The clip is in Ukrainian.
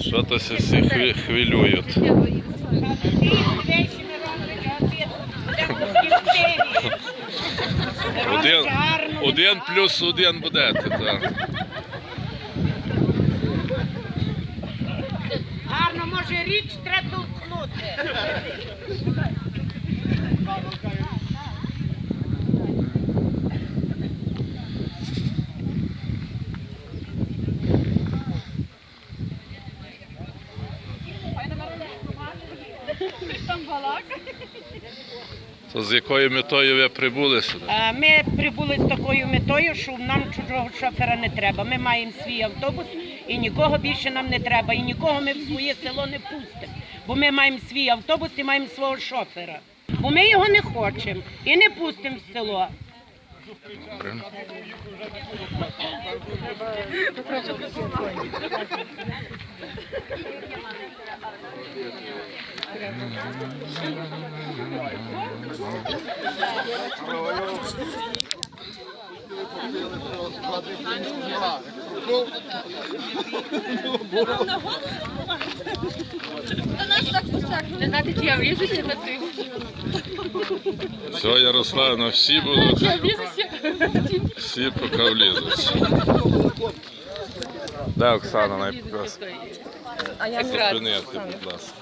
Що то всі хвилюють. Один, один плюс один буде. так. Гарно, може річ треба толкнути. То з якою метою ви прибули сюди? Ми прибули з такою метою, що нам чужого шофера не треба. Ми маємо свій автобус і нікого більше нам не треба. І нікого ми в своє село не пустимо. Бо ми маємо свій автобус і маємо свого шофера. Бо ми його не хочемо і не пустимо в село. Добре. Не знати, чи я вріжуся на тим. Все, Ярославна, всі будуть, Я вріжуся. всі поки влізуть. Да, Оксана, найпокрас. А я Зупинити, будь ласка.